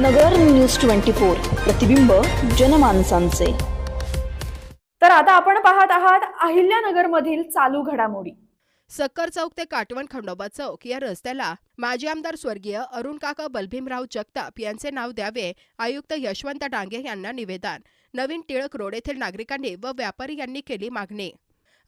नगर news twenty four प्रतिबिंब जनमानसांचे. तर आता आपण पाहत आहात अहिल्यानगरमधील चालू घडामोडी. सक्कर चौक ते काटवण खंडोबा चौक या रस्त्याला माजी आमदार स्वर्गीय अरुण काका बलभीमराव जगताप यांचे नाव द्यावे आयुक्त यशवंत डांगे यांना निवेदन. नवीन टिळक रोड येथील नागरिकांनी व व्यापारी यांनी केली मागणी.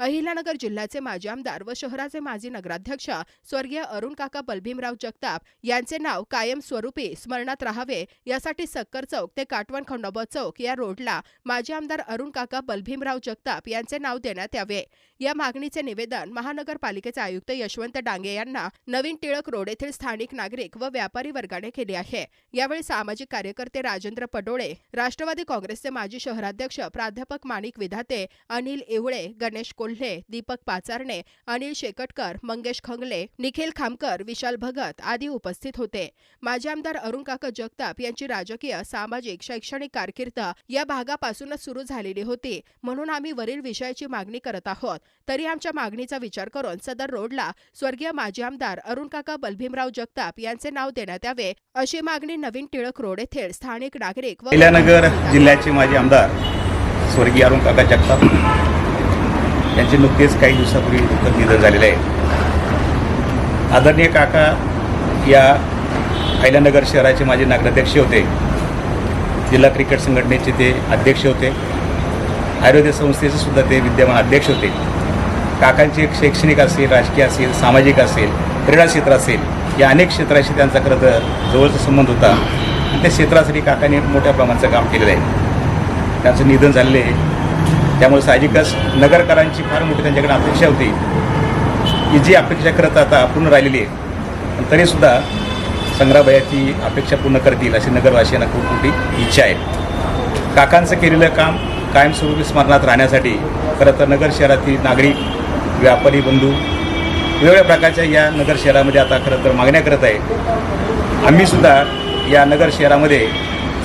अहिल्यानगर जिल्ह्याचे माजी आमदार व शहराचे माजी नगराध्यक्ष स्वर्गीय अरुण काका बलभीमराव जगताप यांचे नाव कायमस्वरूपी स्मरणात राहावे यासाठी सक्कर चौक ते काटवण खंडोबा चौक या रोडला माजी आमदार अरुण काका बलभीमराव जगताप यांचे नाव देण्यात यावे. या मागणीचे निवेदन महानगरपालिकेचे आयुक्त यशवंत डांगे यांना नवीन टिळक रोड येथील स्थानिक नागरिक व व्यापारी वर्गाने केले आहे. यावेळी सामाजिक कार्यकर्ते राजेंद्र पडोळे राष्ट्रवादी काँग्रेसचे माजी शहराध्यक्ष प्राध्यापक माणिक विधाते अनिल इवळे गणेश कोल्हे दीपक पाचारणे अनिल शेकटकर मंगेश खंगले निखिल खामकर विशाल भगत आदी उपस्थित होते. माजी आमदार अरुण काका जगताप यांची राजकीय सामाजिक शैक्षणिक कारकीर्द या भागापासूनच सुरू झालेली होती. म्हणून आम्ही वरील विषयाची मागणी करत आहोत. तरी आमच्या मागणीचा विचार करून सदर रोडला स्वर्गीय माजी आमदार अरुण काका बलभीमराव जगताप यांचे नाव देण्यात यावे अशी मागणी नवीन टिळक रोड येथील स्थानिक नागरिक व जिल्ह्याचे माजी आमदार स्वर्गीय अरुण काका जगताप यांचे नुकतेच काही दिवसापूर्वी दुःखद निधन झालेलं आहे. आदरणीय काका या अहिल्यानगर शहराचे माझे नगराध्यक्ष होते. जिल्हा क्रिकेट संघटनेचे ते अध्यक्ष होते. आयुर्वेद संस्थेचे सुद्धा ते विद्यमान अध्यक्ष होते. काकांचे शैक्षणिक असेल राजकीय असेल सामाजिक असेल क्रीडा क्षेत्र असेल या अनेक क्षेत्राशी त्यांचा खरं तर जवळचा संबंध होता. आणि त्या क्षेत्रासाठी काकांनी मोठ्या प्रमाणाचं काम केलेलं आहे. त्यांचं निधन झालेलं आहे. त्यामुळे साहजिकच नगरकरांची फार मोठी त्यांच्याकडे अपेक्षा होती. की जी अपेक्षा करत आता पूर्ण राहिलेली आहे. पण तरीसुद्धा संग्रामभया ती अपेक्षा पूर्ण करतील अशी नगरवासियांना खूप मोठी इच्छा आहे. काकांचं केलेलं काम कायमस्वरूपी स्मरणात राहण्यासाठी खरं तर नगर शहरातील नागरिक व्यापारी बंधू वेगवेगळ्या प्रकारच्या या नगर शहरामध्ये आता खरं तर मागण्या करत आहे आम्हीसुद्धा या नगर शहरामध्ये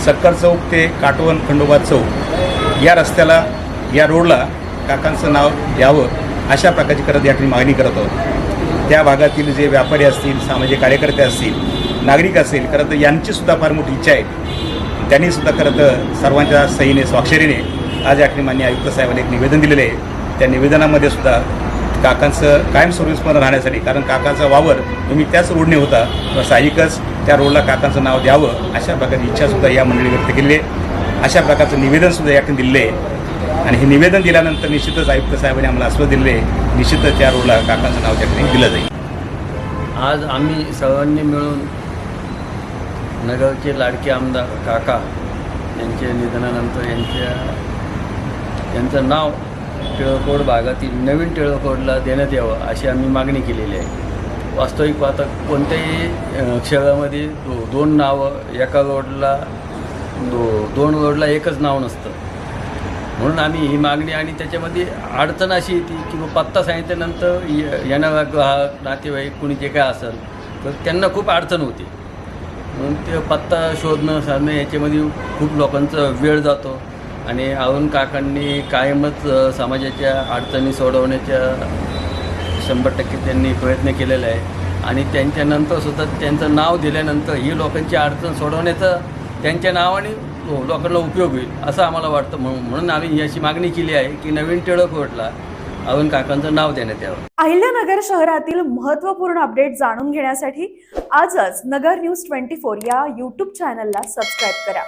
सक्कर चौक ते काटवण खंडोबा चौक या रस्त्याला या रोडला काकांचं नाव यावं अशा प्रकारची करत या ठिकाणी मागणी करत आहोत. त्या भागातील जे व्यापारी असतील सामाजिक कार्यकर्ते असतील नागरिक असेल खरं तर यांचीसुद्धा फार मोठी इच्छा आहे. त्यांनी सुद्धा खरं तर सर्वांच्या सहीने स्वाक्षरीने आज या ठिकाणी मान्य आयुक्त साहेबांनी एक निवेदन दिलेलं आहे. त्या निवेदनामध्ये सुद्धा काकांचं कायमस्वरूपी स्मरण राहण्यासाठी कारण काकांचा वावर तुम्ही त्याच रोडने होता तर साहजिकच त्या रोडला काकांचं नाव द्यावं अशा प्रकारची इच्छासुद्धा या मंडळी व्यक्त केलेली आहे. अशा प्रकारचं निवेदनसुद्धा या ठिकाणी दिलेलं आहे. आणि हे निवेदन दिल्यानंतर निश्चितच आयुक्त साहेबांनी आम्हाला आश्वास दिले आहे. निश्चितच त्या रोडला काकांचं नाव त्या ठिकाणी दिलं जाईल. आज आम्ही सर्वांनी मिळून नगरचे लाडके आमदार काका यांच्या निधनानंतर यांच्या यांचं नाव टिळकोड भागातील नवीन टिळकोडला देण्यात यावं अशी आम्ही मागणी केलेली आहे. वास्तविक पाहता कोणत्याही शहरामध्ये दो दोन नावं एका रोडला दो दोन रोडला एकच नाव नसतं. म्हणून आम्ही ही मागणी आणि त्याच्यामध्ये अडचण अशी येते की मग पत्ता सांगितल्यानंतर य- येणारा ग्राहक नातेवाईक कुणी जे काय असेल तर त्यांना खूप अडचण होते. म्हणून ते पत्ता शोधणं साधणं याच्यामध्ये खूप लोकांचा वेळ जातो आणि अरुण काकांनी कायमच समाजाच्या अडचणी सोडवण्याच्या शंभर टक्के त्यांनी प्रयत्न केलेला आहे. आणि त्यांच्यानंतर सुद्धा त्यांचं नाव दिल्यानंतर ही लोकांची अडचण सोडवण्याचं त्यांच्या नावाने हो, लोकांना उपयोग होईल असं आम्हाला वाटतं. म्हणून म्हणून आम्ही याची मागणी केली आहे की नवीन टिळक रोडला अरुण काकांचं नाव देण्यात यावं. अहिल्यानगर शहरातील महत्त्वपूर्ण अपडेट जाणून घेण्यासाठी आजच नगर न्यूज ट्वेंटी फोर या यूट्यूब चॅनलला सबस्क्राईब करा.